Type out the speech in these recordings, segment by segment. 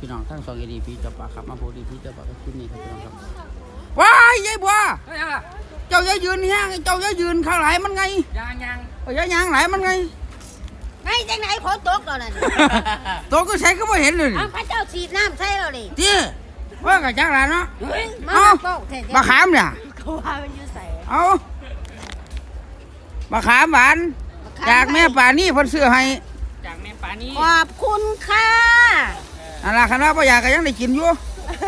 พี่น้องทั้งสองเอดีพีเจ้าป่าครับมาโพดีพีเจ้าป่าก็คลิปนี้ครับพี่น้องครับว้ายยายบัวเฮ้ยยังล่ะเจ้าอย่ายืนแห้งเจ้าอย่ายืนข้างไหลมันไงยังยังเอ้ยอย่าย่างไหลมันไงไงจังไหนฝนตกตอนนั้นตัวก็ใช้ก็ไม่เห็นเลยอ้าวพระเจ้าฉีดน้ำใส่เราดิที่ว่ากับจักรหลานเนาะเฮ้ยมาเอ้าโตกแท้ๆมะขามเนี่ยเขาว่ามันอยู่ใส่เอามะขามหวานจากแม่ป่านี่เพิ่นซื้อให้ จากแม่ปานี้ขอบคุณค่ะ อันละคณะพ่อยากก็ยังได้กินอยู่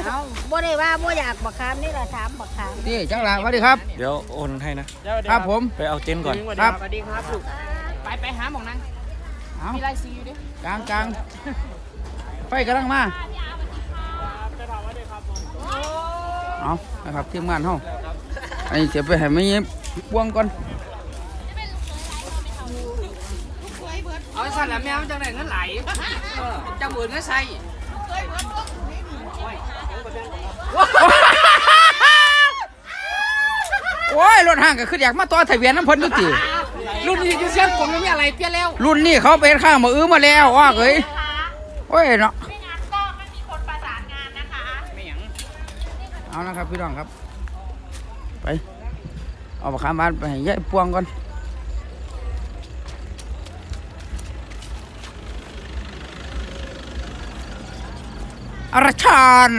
เอาบ่ได้ว่าบ่อยากบักขามนี่ล่ะถามบักขามนี่จักรหลานสวัสดีครับ เดี๋ยวโอนให้นะ ครับผม ไปเอาเต็นท์ก่อน ครับสวัสดีครับลูกไปไปหาหมองนั่งเอามีไรซีอยู่ดิกลางกลางไฟกำลังมาเอานะครับทีมงานเฮาอันนี้เสียไปให้ไม่เย็บบ่วงก่อนเอาไอ้สัตว์แหละแมวจังไหนเงินไหลเออจังหมื่นเงินใส่ โอ้ยรถห้างก็คืออยากมาต่อทะเบียนน้ำเพิ่นดูติรุ่นนี้อยู่เชียงกงยังมีอะไรเปลี่ยนแล้ว รุ่นนี้เขาเป็นข้างมาอื้อมาแล้วว่าเอ้ยโอ้ยเนาะไม่หยังเอานะครับพี่น้องครับ ไป เอาปากขามบ้านไปให้ยายพวงก่อนอรชาน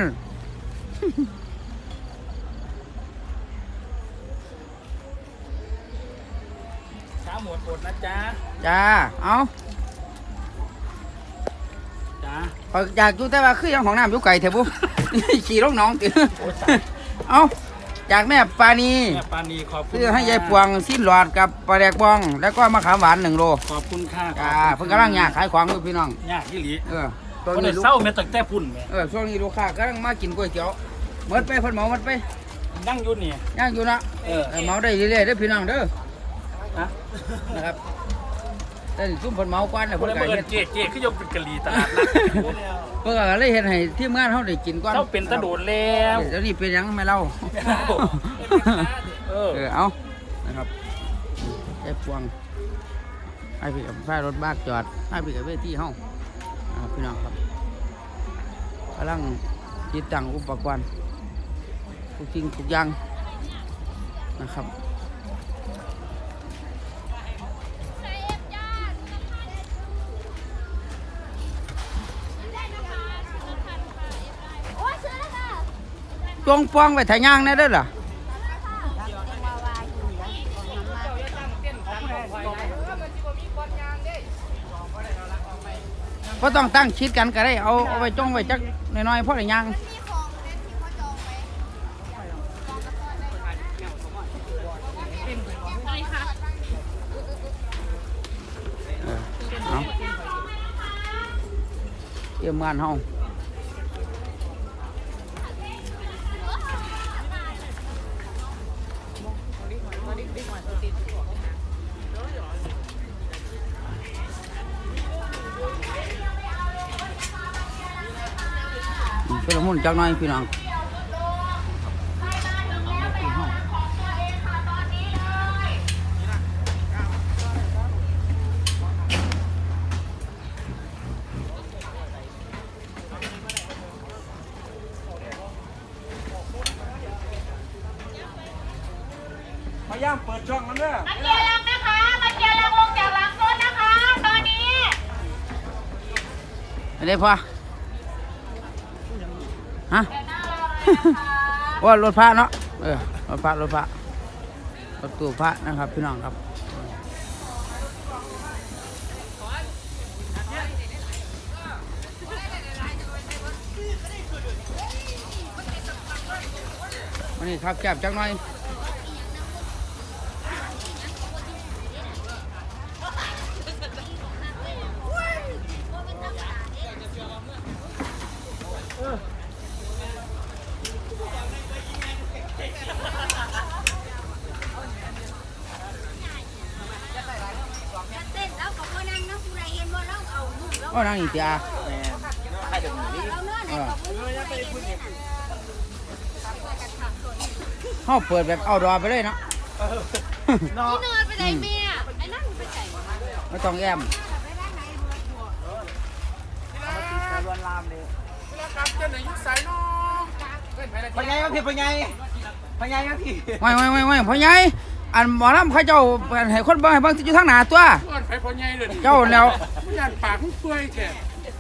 ช้าหมดอดนะจ๊ะจ้า เอาจ้าข้อยอยากอยู่แต่ว่าคือยังของน้ำอยู่ไก่เถอะบุขี่ลงหน้องติเอาจากแม่ปานีแม่ปานีขอบคุณซื้อให้ยายพวงสิ้นหลอดกับปลาแดกบอง แล้วก็มะขามหวานหนึ่งโลขอบคุณค่ะจ้าเพิ่งกำลังอยากขายของอยู่พี่น้อง ยากที่หลีเออตอนคนนี้ได้ลูกเศร้าแม่ตั้งแต่พุ่นแม่เออช่วงนี้ลูกค้ากำลังมากินก๋วยเตี๋ยว หมดไปเพิ่นเหมาหมดไปนั่งอยู่นี่ ย่างอยู่นะเออเออ เหมาได้เรื่อยๆเด้อพี่น้องเด้อฮะนะครับแต่ซุ่มเพิ่นเหมากว่าน่ะคเพิ่นนละก็เบิเฮ็ดดเจ๊เจ๊คือยกเป็นกะหรี่ตลาดนัดเพิ่นก็เลยเฮ็ดให้ทีมงานเฮาได้กินก่อนเจ้าเป็นตะโดดแล้ว เดี๋ยวนี้เป็นหยังไม่เล่า เออ เออเอานะครับไอ้พวงไอ้พี่กับไฟรถบัสจอดไอ้พี่กับเวทีเฮาอ่าพี่น้องครับกำลังติดตั้งอุปกรณ์ ทุกสิ่งทุกอย่างนะครับจงปองไว้ถ่ายย่างแน่เด้อล่ะก็ต้องตั้งชิดกันก็ได้ เอาเอาไว้จ้องไว้จักน้อยๆเพราะได้ย่าง มงานเฮาเป็นละมุนจักหน่อยพี่น้องายามเปิดช่องมันเด้อมาเกียร์ลังนะคะ มาเกียร์ลังลงจากหลังรถนะคะ ตอนนี้อะไรพ่อฮะว่ารถพระเนาะเออรถพระรถพระรถตู้พระนะครับ พี่น้องครับวันนี้ครับแก็บจักหน่อย นั่งอีกทีอะเราเนื้อไหนก็บ่รู้ว่าเฮ็ดนี่น่ะเขาเปิดแบบเอาดอไปเลยเนาะพี่เนินไปไหนเมียไอ้นั่นไปไหนไม่ต้องแอมลวนลามเลยไหนยุสายน้องเป็นไปได้พญายมาพี่พญายพญายมาพี่ไม่ไม่ไม่ไม่พ่อใหญ่อันหมอลำเขาเจ้าให้คนเบิ่งให้เบิ่งอยู่ทางหน้าตัว เพื่อนไปพ่อใหญ่เลยเจ้าแล้วไม่ยันปากมึงเปื่อยแก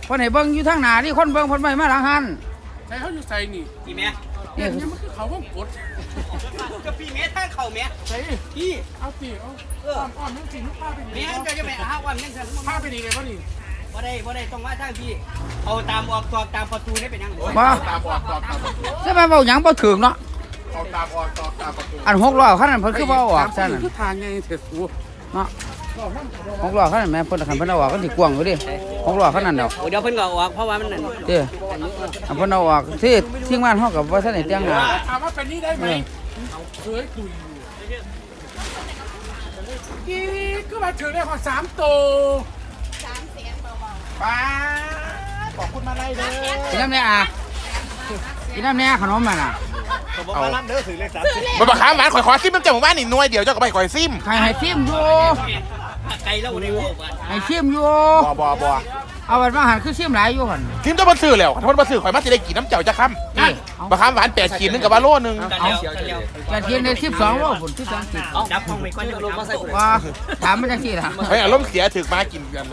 เพิ่นให้เบิ่งอยู่ทางหน้านี่คนเบิ่งเพิ่นไม่มาหลังหันใส่เขาอยู่ใส่นี่พี่แม่เนี่ยเนี่ยมันคือเขาว่องกดกับพี่แม่ท่านเข่าแม่ใส่พี่เอาสิเอาอ้อมอ้อมนั่งสิลูกป้าไปแม่นี่จะจะไปหาวันยังจะป้าไปนี่ไงวะนี่บ่ได้บ่ได้ต้องว่าทางพี่เอาตามออกตอกตามประตูนี่เป็นยังบ่ตามออกตอกตามประตูจะมาเว้าหยังบ่ถึงเนาะเอาตามออกตอกตามประตูอันหกล้อคันนั้นเพิ่นคือบ่เอาออกซั่นน่ะคือทางไงเถอะสูเนาะ หกล้อคันนั้นแม่เพิ่นคันเพิ่นเอาออกกันสิกว้างอยู่ดิหกล้อคันนั้นดอกเดี๋ยวเพิ่นก็ออกเพราะว่ามันนั่นเด้ออันเพิ่นเอาออกที่ที่บ้านเฮาก็บ่ทันได้แต่งหน้าถามว่าเป็นนี่ได้ไหมเคยตุยกี่ก็มาถึงได้ขอสามตัวป้าขอบคุณมาไล่เด้อกินน้ำแน่อะกินน้ำแน่ขนมมันอะ เอาบ่บักขามหวานข่อยขอซิมมันจะหมู่บ้านนี่หน่วยเดียวเจ้าก็ไปข่อยซิมใครให้ชิมอยู่ไกลแล้วในโว้บ้านให้ชิมอยู่บ่บ่บ่เอาบัดมาหันคือชิมหลายอยู่หั่นซิมเจ้าบ่ซื้อแล้วถ้ามันบ่ซื้อข่อยมาสิได้กินน้ำเจ้าจะค้ำนี่เอาบักขามหวาน8ขีดนึงกับว่าโลนึงกันแล้วกันแล้วจะกินได้12โลพุ่น12กินจับห้องไปก่อนจะลงมาใส่กูว่าถามมันจังซี่ล่ะข่อยอารมณ์เสียถึกมากินกัน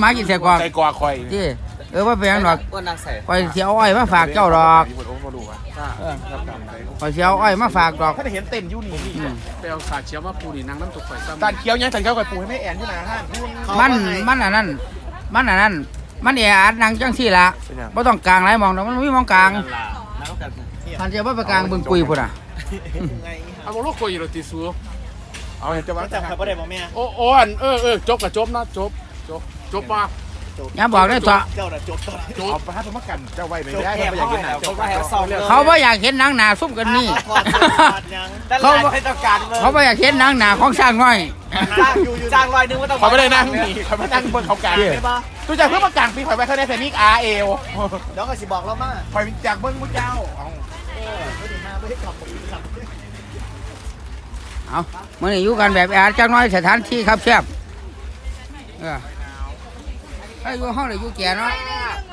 หมากินใส่กรอกใส่กว่าข่อยที่เออว่าเป็นหยังดอกว่านักใส่ข่อยสิเอาอ้อยมาฝากเจ้าดอกบ่รู้ว่าข่ อยสิเอาอ้อยมาฝากดอก ถ้าได้เห็นเต้นอยู่นี่อืมไปเอาขาเชียวมาปูนี่นางน้ำตกไฟซ้ำตานเคี้ยวยังตานเคี้ยวข่อยปูให้แม่แอนอยู่หน้าห้างมันมันอันนั้น มันอันนั้น มันแออัดหนังจังซี่ล่ะเป็นหยังบ่ต้องกลางหลายหมองดอกมันมีหมองกลางแล้วกันคันจะบ่ไปกลางบึงปุยพุ่นน่ะเอาบอกลูกโกยโรตีสูเอาเห็นจะว่าจับครับบ่ได้บ่แม่โอ้โอ้อันเออเออจบกับจบนะจบจบจบมา อย่าบอกได้ตัวเจ้าน่ะจบตอนจบเอาไปให้ผมมากันเจ้าไว้ไม่ได้เขาอยากกินหนังจบก็ให้เอาซองเลยเขาบ่อยากเห็นหนังหนาซุ่มกันนี่เขาไม่ต้องการเลยเขาบ่อยากเห็นหนังหนาของช่างน้อยจ้างอยู่จ้างลอยนึงว่าต้องเขาไม่ได้นั่งนี่เขาไม่นั่งบนเขากลางดูจากเพื่อมากลางปีข่อยไปเขาได้แต่นี่อาเอลเดี๋ยวก็สิบอกเรามาข่อยจากเบิ้งมุ้เจ้าเอาเอามื่อนี้อยู่กันแบบแอดจังน้อยสถานที่ครับแคบเออ ไอ้อยู่ห้องเลยอยู่แก่เนาะ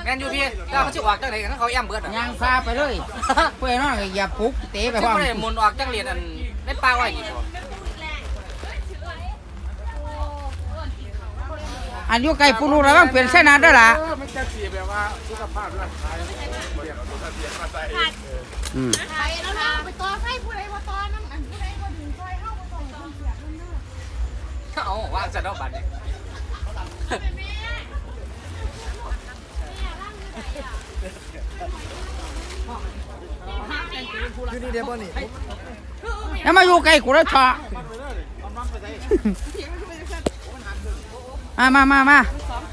แม่นอยู่พี่แล้วเขาสิออกจังได๋เขาแอมเบิดอะยางฟ้าไปเลยเพื่อนน้องก็อย่าปลุกเตะไปไม่พร้อมได้หมุนออกจังเรียนอันในป่าไว้อีกบ่อันอยู่ไกลปูรูระวังเปลี่ยนเส้นนาได้อล่ะเออมันจะเสียแบบว่าสุขภาพร่างกายอืมไปแล้วนะไปต่อให้ผู้ใดมาต่อน้ำอันผู้ใดมาดึงซอยเข้ามาต่อคนเสียเงินเนอะเอาวางซะเนาะบัดนี้แล้วมาอยู่ไกลกูแล้วเถอะมามามามา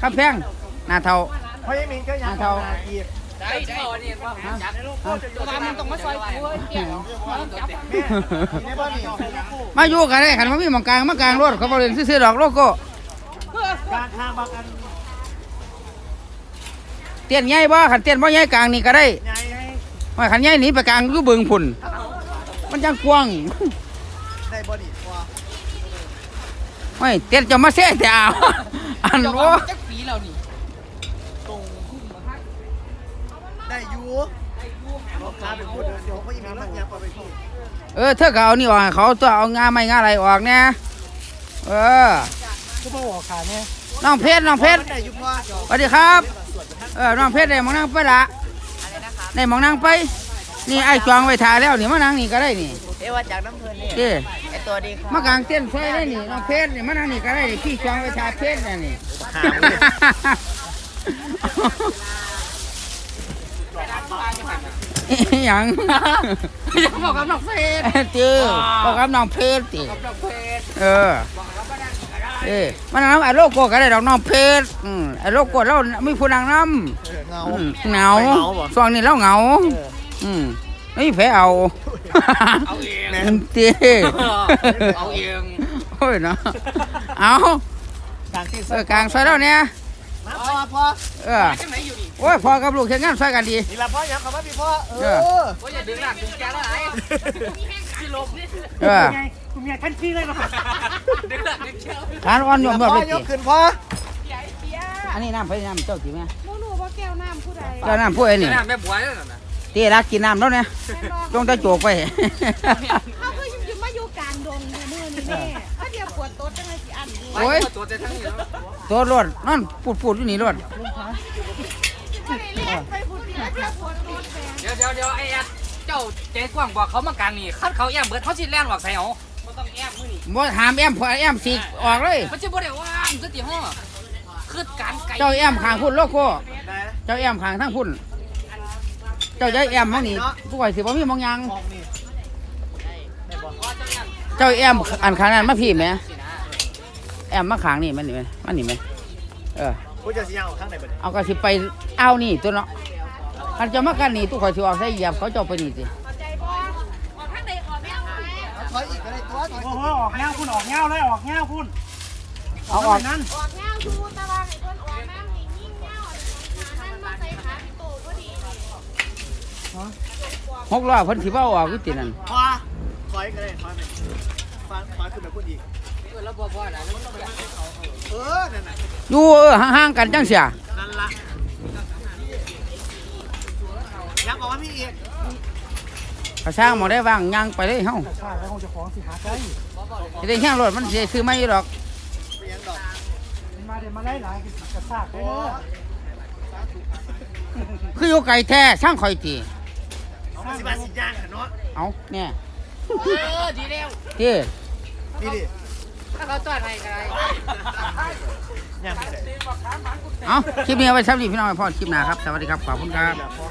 ครับแพงหน้าเท่าเพราะยังมีก็หยังน้าเท่าได้ได้นี่ว่าจับว่ามันต้องมาซอยกูเกี่ยวจับในบ้านนี่มาอยู่กันได้ขันมามีหมองกลางมากลางรถเขาบริเวณซื้อๆดอกโลโก้การทางบางอัน เตี้ยนใหญ่บ่ขันเตี้ยนบ่ใหญ่กลางนี่ก็ได้ใหญ่ให้ว่าขันใหญ่หนีไปกลางอยู่บึงพุ่นมันจังกว้างได้บ่ดีกว่าไม่เตี้ยนจะมาเสียแต่เอาอันโอ้จักปีแล้วนี่ตรงได้อยู่ลูกค้าเป็นผู้เดินเดี๋ยวเขายังมีมันยังไปพี่เออเธอก็เอานี่ออกให้เขาตัวเอางาไม่งาอะไรออกเนี่ยเออก็มาบอกขาเนี่ยน้องเพชรน้องเพชรได้อยู่พ่อสวัสดีครับ เออน้องเพชรได้หมองนั่งไปละได้หมองนั่งไป นี่ไอ้จองไว้ถ่ายแล้วนี่มานั่งนี่ก็ได้นี่เอว่าจากน้ำเพลินนี่เด้ไอตัวดีครับมากลางเต้นท์ใส่ได้นี่น้องเพชรนี่มานั่งนี่ก็ได้นี่พี่จองไว้ถ่ายเพชรน่ะนี่อิหยังยังบอกกับน้องเฟสเจ้อบอกกับน้องเพชรติน้องเฟสเออ เอ้มันน้ำไอ้โลโก้ก็ได้ดอกน้องเพชรอืมไอ้โลโก้เรามีผู้นางน้เงาำอืมเหงาช่วงนี้เราเหงา อืมไม่มีแผลเอาเอาเองอืมเต้เอาเองโอ้ยเนาะเอาทางที่เออกลางซอยเราเนี่ยมาพ่อพ่อเออจังไหนอยู่นี่โอ้ยพ่อกับลูกเฮ็ดงานซอยกันดี นี่ละพ่อยังคำว่าพี่พ่อเอเอออโอ้ยอย่าดึงหลังดึงแกแล้วไอ้ที่ลบนี่ เออคุณยายท่านพี่เลยหรอดึงหลังดึงเชือกทานอ่อนยอมแบบเลยยติกขึ้นพ่ออันนี้น้ำไปน้ำเจ้าสิแม่โมหนูว่าแก้วน้ำผู้ใดเจ้าน้ำผู้ไอ้นี่นี่แม่บัวนี่น่ะเตี้ยรักกินน้ำแล้วเนี่ยจงตะโจกไปเขาคือยังมาอยู่กลางดงอยู่มือนี่แม่ถ้าเดี๋ยวปวดโต๊ดจังเลยสิอันดูโอ้ยตัวใจทั้งนี้แล้วตัวรถนั่นปูดปูดอยู่นี่รถไม่ได้เรียกไปพูดเดี๋ยวเดี๋ยวปวดโต๊ดแม่เดี๋ยวเดี๋ยวเดี๋ยวไอ้แอดเจ้าใจกว้างบอกเขามากลางนี่คัดเขาแอมเบิดเขาสิแล่นออกใส่เอาบ่ต้องแอมมือนี่บ่หามแอมพอแอมสีกออกเลย มันจะบ่ได้ว่างซะติฮ้อคือการไก่เจ้าแอมข้างพุ่นโลโก้ได้เจ้าแอมข้างทั้งพุ่น เจ้าจะแอมมองนี่ผู้ใหญ่สิบ่มีมองหยังออกนี่ได้บ่เจ้าแอมอันข้างนั้นมาพี่แหมแอมมาข้างนี่มันนี่ไหมมันนี่ไหมเออผู้เจ้าสิย่างออกทางไหนบ่เนี่ยเอาก็สิไปเอานี่ตัวเนาะ คันเจะมากันนี่ตู้ข่อยสิออกใส่เหยียบเขาเจ้าไปนี่สิเข้าใจบ่ออกทางใดออกแม่ไหมถอยอีกก็ได้ตัวถอยโอ้โหออกเงาพุ่นออกเงาเลยออกเงาพุ่นเอาออกนั่นออกแนวดูตารางไอ้คนออกน้ำนี่ยิ่งแนวขานั่นมาใส่ขาพี่โตพอดีนี่หกล้อเพิ่นสิบ่เอาออกอยู่ตินั่นพอถอยก็ได้ถอยไปฟังถอยขึ้นไปพูดอีกเออแล้วบ่บ่น่ะแล้วมันต้องไปให้เขาเออนั่นน่ะอยู่เออห่างๆกันจังเสียนั่นละ ยักออกมาพี่อีกกระช่างหมอได้ว่างย่างไปเลยเฮาใช่แล้วคงจะของสิหาใกล้สิได้แห้งรถมันสิซื้อไม่ดอกไปยังดอกมาเดี๋ยวมาไล่หลายกระซากได้เลยคืออยู่ไก่แท้ช่างข่อยตีเอามาสิบาทสิย่างกันเนาะเอาแน่เออดีแล้วตีนี่ดิถ้าเขาต้อนให้ก็ได้ย่างไปใส่เอาคลิปนี้เอาไว้สำหรับพี่น้องพ่อคลิปหน้าครับ สวัสดีครับ ขอบคุณครับพอ